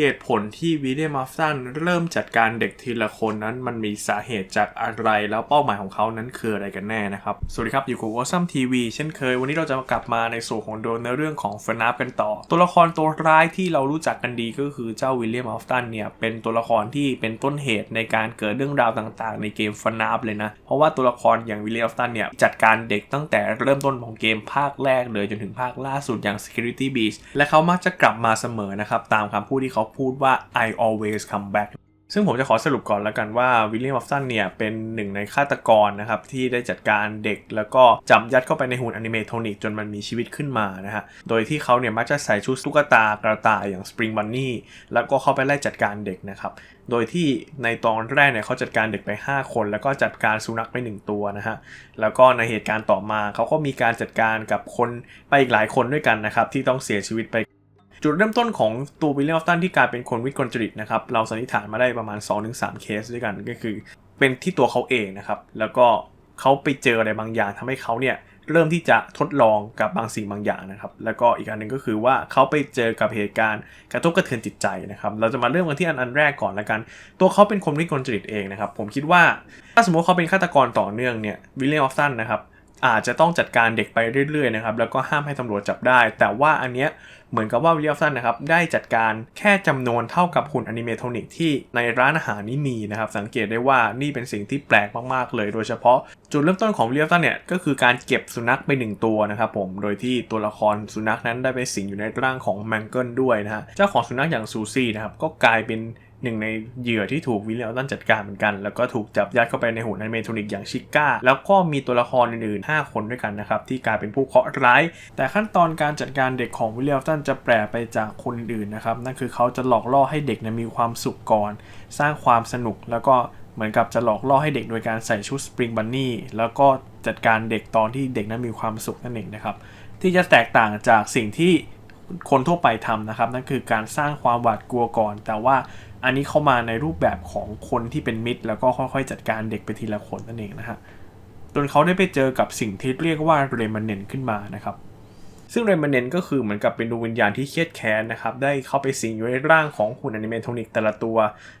เหตุผลที่วิลเลียมมัฟตันเริ่มจัดการเด็กทีละคนนั้นมันมีสาเหตุจากอะไรแล้วเป้าหมายของเขานั้นคืออะไรกันแน่นะครับ สวัสดีครับ อยู่กับวอซัมทีวีเช่นเคย วันนี้เราจะมากลับมาในส่วนของโดนในเรื่องของเฟนับกันต่อ ตัวละครตัวร้ายที่เรารู้จักกันดีก็คือเจ้าวิลเลียมมัฟตันเนี่ย เป็นตัวละครที่เป็นต้นเหตุในการเกิดเรื่องราวต่างๆ ในเกมเฟนับเลยนะ เพราะว่าตัวละครอย่างวิลเลียมมัฟตันเนี่ยจัดการเด็กตั้งแต่เริ่มต้นของเกมภาคแรกเลยจนถึงภาคล่าสุดอย่าง Security Beach และเขามักจะกลับมาเสมอนะครับตามคำพูดที่เขาพูดว่า I always come back ซึ่งผมจะขอสรุปก่อนแล้วกันว่าวิลเลียมออฟสันเนี่ยเป็นหนึ่งในฆาตกรนะครับที่ได้จัดการเด็กแล้วก็จับยัดเข้าไปในหุ่นอนิเมโทนิกจนมันมีชีวิตขึ้นมานะฮะโดยที่เขาเนี่ยมักจะใส่ชุดตุ๊กตากระต่ายอย่าง Spring Bunny แล้วก็เข้าไปไล่จัดการเด็กนะครับโดยที่ในตอนแรกเนี่ยเขาจัดการเด็กไป 5 คน แล้วก็จัดการสุนัขไป 1 ตัวนะฮะแล้วก็ในเหตุการณ์ต่อมาเขาก็มีการจัดการกับคนไปอีกหลายคนด้วยกันนะครับที่ต้องเสียชีวิตไป จุดเริ่มต้นของตัววิลเลียมออฟตันที่กลายเป็นคนวิกลจริตนะครับ เราสันนิษฐานมาได้ประมาณ 2-3 เคสด้วยกันก็คือ เป็นที่ตัวเขาเองนะครับ แล้วก็เขาไปเจออะไรบางอย่างทำให้เขาเนี่ยเริ่มที่จะทดลองกับบางสิ่งบางอย่างนะครับ แล้วก็อีกอันหนึ่งก็คือว่าเขาไปเจอกับเหตุการณ์กระทบกระเทือนจิตใจนะครับ เราจะมาเริ่มกันที่อันอันแรกก่อนละกัน ตัวเขาเป็นคนวิกลจริตเองนะครับ ผมคิดว่าถ้าสมมติเขาเป็นฆาตกรต่อเนื่องเนี่ยวิลเลียมออฟตันนะครับ อาจจะต้องจัดการเด็กไปเรื่อยๆนะครับแล้วก็ห้ามให้ตำรวจจับได้ แต่ว่าอันเนี้ยเหมือนกับว่าวิลเลียมสันนะครับได้จัดการแค่จำนวนเท่ากับหุ่นอนิเมโทนิกที่ในร้านอาหารนี่มีนะครับสังเกตได้ว่านี่เป็นสิ่งที่แปลกมากๆเลย โดยเฉพาะจุดเริ่มต้นของวิลเลียมสันเนี่ยก็คือการเก็บสุนัขไปหนึ่งตัวนะครับผมโดยที่ตัวละครสุนัขนั้นได้ไปสิงอยู่ในร่างของแมงเกิลด้วยนะฮะเจ้าของสุนัขอย่างซูซี่นะครับก็กลายเป็น หนึ่งในเหยื่อที่ถูกวิลเลียมตันจัดการเหมือนกัน แล้วก็ถูกจับยัดเข้าไปในหุ่นอนิเมโทนิกอย่างชิก้า แล้วก็มีตัวละครอื่นๆ 5 คนด้วยกันนะครับ ที่กลายเป็นผู้เคราะห์ร้าย แต่ขั้นตอนการจัดการเด็กของวิลเลียมตันจะแปลไปจากคนอื่นนะครับ นั่นคือเขาจะหลอกล่อให้เด็กนะมีความสุขก่อน สร้างความสนุกแล้วก็เหมือนกับจะหลอกล่อให้เด็กโดยการใส่ชุดสปริงบันนี่แล้วก็จัดการเด็กตอนที่เด็กนั้นมีความสุขนั่นเองนะครับที่จะแตกต่างจากสิ่งที่ คนทั่วไปทำนะครับ นั่นคือการสร้างความหวาดกลัวก่อน แต่ว่าอันนี้เข้ามาในรูปแบบของคนที่เป็นมิตร แล้วก็ค่อยๆ จัดการเด็กไปทีละคนนั่นเองนะฮะจนเขาได้ไปเจอกับสิ่งที่เรียกว่าเรมานเนนขึ้นมานะครับซึ่งเรมานเนนก็คือเหมือนกับเป็นดวงวิญญาณที่เครียดแค้นนะครับ ได้เข้าไปสิงอยู่ในร่างของหุ่นอนิเมโทนิกแต่ละตัว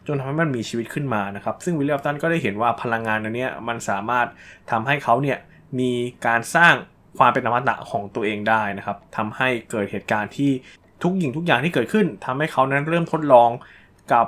จนทำให้มันมีชีวิตขึ้นมานะครับ ซึ่งวิลเลียมตันก็ได้เห็นว่าพลังงานอันนี้มันสามารถทำให้เขาเนี่ยมีการสร้าง ความเป็นอมตะของตัวเองได้นะครับทำให้เกิดเหตุการณ์ที่ทุกอย่างทุกอย่างที่เกิดขึ้นทำให้เขานั้นเริ่มทดลองกับ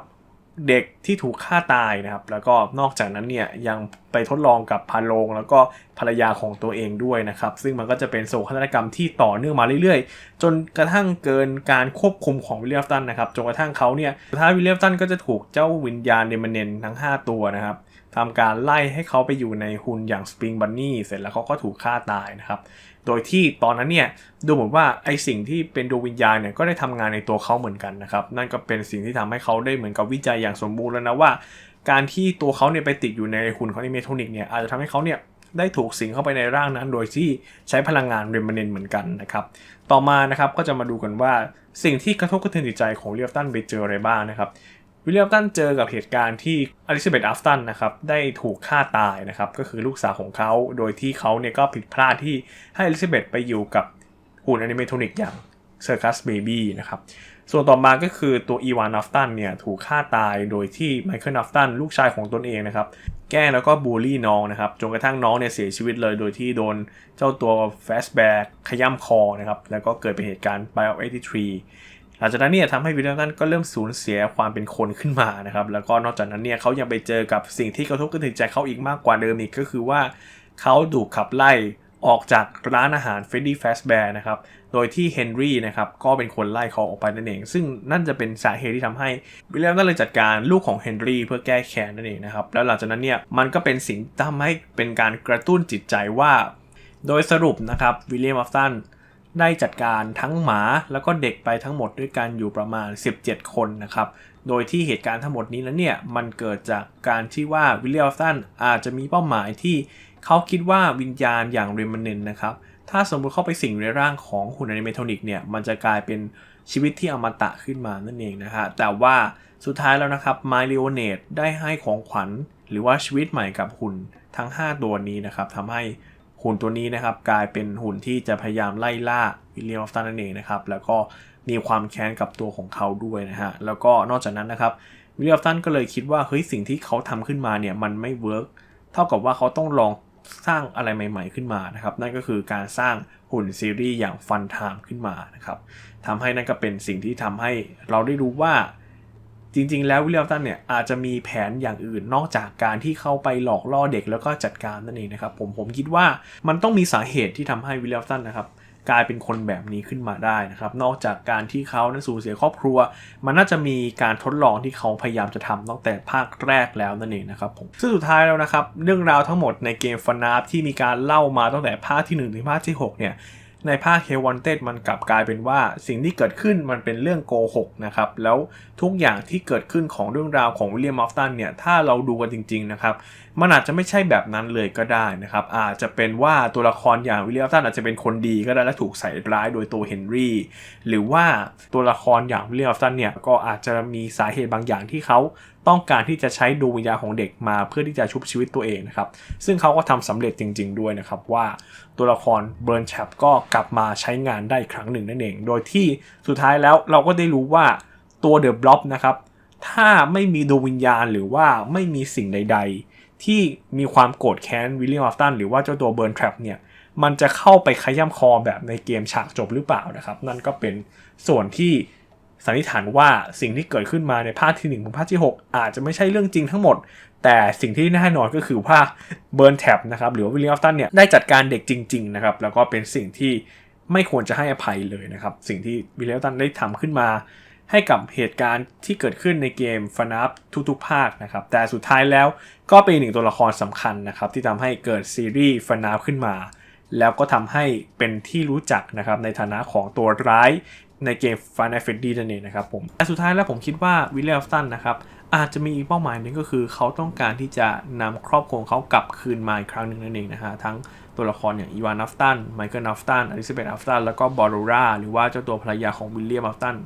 เด็กที่ถูกฆ่าตายนะครับ แล้วก็นอกจากนั้นเนี่ยยังไปทดลองกับพาโลงแล้วก็ภรรยาของตัวเองด้วยนะครับ ซึ่งมันก็จะเป็นโศกนาฏกรรมที่ต่อเนื่องมาเรื่อยๆ จนกระทั่งเกินการควบคุมของวิลเลียมตันนะครับจนกระทั่งเขาเนี่ยท้ายวิลเลียมตันก็จะถูกเจ้าวิญญาณเดมเนนทั้ง 5 ตัวนะครับทำการไล่ให้เขาไปอยู่ในหุ่นอย่างสปริงบันนี่เสร็จแล้วเขาก็ถูกฆ่าตายนะครับโดยที่ตอนนั้นเนี่ยดูเหมือนว่าไอสิ่งที่เป็นดวงวิญญาณเนี่ยก็ได้ทำงานในตัวเขาเหมือนกันนะครับนั่นก็เป็นสิ่งที่ทำให้เขาได้เหมือนกับวิจัยอย่างสมบูรณ์แล้วนะว่า การที่ตัวเขาเนี่ยไปติดอยู่ในหุ่นของนิเมโทนิกเนี่ยอาจจะทำให้เขาเนี่ยได้ถูกสิงเข้าไปในร่างนั้น โดยที่ใช้พลังงานเรมเนนเหมือนกันนะครับ ต่อมานะครับก็จะมาดูกันว่าสิ่งที่กระทบกระเทือนจิตใจของเลียฟตันไปเจออะไรบ้างนะครับวิลเลียมตันเจอกับเหตุการณ์ที่อลิซาเบธอัฟตันนะครับได้ถูกฆ่าตายนะครับก็คือลูกสาวของเขาโดยที่เขาเนี่ยก็ผิดพลาดที่ให้อลิซาเบธไปอยู่กับหุ่นอนิเมโทนิกอย่างเซอร์คัสเบบี้นะครับ ส่วนต่อมาก็คือตัวอีวานอัฟตันเนี่ยถูกฆ่าตายโดยที่ไมเคิลอัฟตันลูกชายของตนเองนะครับ แก้แล้วก็บูลลี่น้องนะครับ จนกระทั่งน้องเนี่ยเสียชีวิตเลยโดยที่โดนเจ้าตัวแฟสแบกขย้ำคอนะครับ แล้วก็เกิดเป็นเหตุการณ์ Bio 83หลังจากนั้นเนี่ยทำให้วิลเลียมตันก็เริ่มสูญเสียความเป็นคนขึ้นมานะครับ แล้วก็นอกจากนั้นเนี่ยเขายังไปเจอกับสิ่งที่กระทบกระเทือนใจเขาอีกมากกว่าเดิมอีกก็คือว่าเขาถูกขับไล่ ออกจากร้านอาหารเฟรดดี้แฟสแบร์นะครับ โดยที่เฮนรี่นะครับก็เป็นคนไล่เขาออกไปนั่นเอง ซึ่งนั่นจะเป็นสาเหตุที่ทำให้วิลเลียมตันเลยจัดการลูกของเฮนรี่เพื่อแก้แค้นนั่นเองนะครับ แล้วหลังจากนั้นเนี่ยมันก็เป็นสิ่งทำให้เป็นการกระตุ้นจิตใจว่า โดยสรุปนะครับวิลเลียมอัฟตันได้จัดการทั้งหมาแล้วก็เด็กไปทั้งหมดด้วยกันอยู่ประมาณ 17 คนนะครับ โดยที่เหตุการณ์ทั้งหมดนี้แล้วเนี่ยมันเกิดจากการที่ว่าวิลเลียมสันอาจจะมีเป้าหมายที่เขาคิดว่าวิญญาณอย่างเรมนเนนนะครับถ้าสมมติเข้าไปสิงในร่างของหุ่นอนิเมโทนิกเนี่ยมันจะกลายเป็นชีวิตที่อมตะขึ้นมานั่นเองนะฮะแต่ว่าสุดท้ายแล้วนะครับไมลิโอเนตได้ให้ของขวัญ หรือว่าชีวิตใหม่กับหุ่นทั้ง 5 ตัวนี้นะครับทำให้หุ่นตัวนี้นะครับกลายเป็นหุ่นที่จะพยายามไล่ล่าวิลเลียมออฟตันนั่นเองนะครับแล้วก็ มีความแค้นกับตัวของเขาด้วยนะฮะ แล้วก็นอกจากนั้นนะครับวิลเลียมตันก็เลยคิดว่าเฮ้ยสิ่งที่เขาทำขึ้นมาเนี่ยมันไม่เวิร์กเท่ากับว่าเขาต้องลองสร้างอะไรใหม่ ๆ ขึ้นมานะครับ นั่นก็คือการสร้างหุ่นซีรีส์อย่างฟันไทม์ขึ้นมานะครับทำให้นั่นก็เป็นสิ่งที่ทำให้เราได้รู้ว่าจริง ๆ แล้ววิลเลียมตันเนี่ยอาจจะมีแผนอย่างอื่นนอกจากการที่เข้าไปหลอกล่อเด็กแล้วก็จัดการนั่นเองนะครับผมผมคิดว่ามันต้องมีสาเหตุที่ทำให้วิลเลียมตันนะครับ กลายเป็นคนแบบนี้ขึ้นมาได้นะครับ นอกจากการที่เขานั้นสูญเสียครอบครัว มันน่าจะมีการทดลองที่เขาพยายามจะทำตั้งแต่ภาคแรกแล้วนั่นเองนะครับผมซึ่งสุดท้ายแล้วนะครับ เรื่องราวทั้งหมดในเกมฟันาฟที่มีการเล่ามาตั้งแต่ภาคที่1ถึงภาคที่6เนี่ย ในภาคเฮวันเต็ดมันกลับกลายเป็นว่าสิ่งที่เกิดขึ้นมันเป็นเรื่องโกหกนะครับ แล้วทุกอย่างที่เกิดขึ้นของเรื่องราวของวิลเลียมมอฟตันเนี่ย ถ้าเราดูกันจริงๆนะครับ มันอาจจะไม่ใช่แบบนั้นเลยก็ได้นะครับ อาจจะเป็นว่าตัวละครอย่างวิลเลียมมอฟตันอาจจะเป็นคนดีก็ได้และถูกใส่ร้ายโดยตัวเฮนรี่หรือว่าตัวละครอย่างวิลเลียมมอฟตันเนี่ยก็อาจจะมีสาเหตุบางอย่างที่เขา ต้องการที่จะใช้ดวงวิญญาณของเด็กมาเพื่อที่จะชุบชีวิตตัวเองนะครับ ซึ่งเขาก็ทำสำเร็จจริง ๆ ด้วยนะครับว่าตัวละครเบิร์นแชปก็กลับมาใช้งานได้อีกครั้งหนึ่งนั่นเอง โดยที่สุดท้ายแล้วเราก็ได้รู้ว่าตัวเดอะบล็อบนะครับถ้าไม่มีดวงวิญญาณหรือว่าไม่มีสิ่งใด ๆ ที่มีความโกรธแค้นวิลเลียมอัฟตันหรือว่าเจ้าตัวเบิร์นแทรปเนี่ยมันจะเข้าไปขย้ำคอแบบในเกมฉากจบหรือเปล่านะครับ นั่นก็เป็นส่วนที่ สันนิษฐานว่าสิ่งที่เกิดขึ้นมาในภาคที่1ถึงภาคที่ 6 อาจจะไม่ใช่เรื่องจริงทั้งหมด แต่สิ่งที่แน่นอนก็คือว่าเบิร์นแท็บนะครับหรือว่าวิลเลียมตันเนี่ยได้จัดการเด็กจริงๆนะครับแล้วก็เป็นสิ่งที่ไม่ควรจะให้อภัยเลยนะครับ สิ่งที่วิลเลียมตันได้ทำขึ้นมา ให้กับเหตุการณ์ที่เกิดขึ้นในเกมฟนับทุกๆภาคนะครับแต่สุดท้ายแล้วก็เป็นหนึ่งตัวละครสำคัญนะครับที่ทำให้เกิดซีรีส์ฟนับขึ้นมาแล้วก็ทำให้เป็นที่รู้จักนะครับในฐานะของตัวร้าย ในเกม Final Fantasy นั่นเองนะครับผมแต่สุดท้ายแล้วผมคิดว่าวิลเลียมตันนะครับอาจจะมีอีกเป้าหมายหนึ่งก็คือเขาต้องการที่จะนำครอบครัวของเขากลับคืนมาอีกครั้งหนึ่งนั่นเองนะฮะทั้งตัวละครอย่างอีวานนัฟตันไมเคิลนัฟตันอลิซาเบธนัฟตันแล้วก็บอรูราหรือว่าเจ้าตัวภรรยาของวิลเลียมนัฟตัน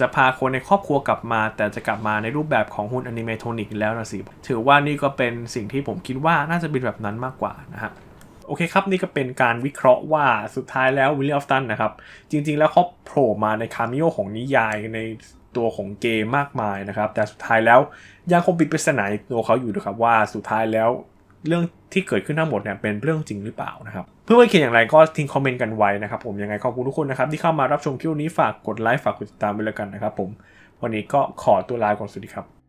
จะพาคนในครอบครัวกลับมา แต่จะกลับมาในรูปแบบของหุ้นอนิเมโทนิกแล้วนะสิถือว่านี่ก็เป็นสิ่งที่ผมคิดว่าน่าจะเป็นแบบนั้นมากกว่านะฮะ โอเคครับ นี่ก็เป็นการวิเคราะห์ว่าสุดท้ายแล้ววิลเลียมอฟตันนะครับ จริง ๆ แล้วเขาโผล่มาในคาเมโอของนิยายในตัวของเกมมากมายนะครับ แต่สุดท้ายแล้วยังคงปิดปริศนาในตัวเขาอยู่นะครับว่าสุดท้ายแล้วเรื่องที่เกิดขึ้นทั้งหมดเนี่ยเป็นเรื่องจริงหรือเปล่านะครับ เพื่อนๆคิดอย่างไรก็ทิ้งคอมเมนต์กันไว้นะครับผมยังไงขอบคุณทุกคนนะครับที่เข้ามารับชมคลิปนี้ฝากกดไลค์ฝากกดติดตามไปแล้วกันนะครับผมวันนี้ก็ขอตัวลาก่อนสวัสดีครับ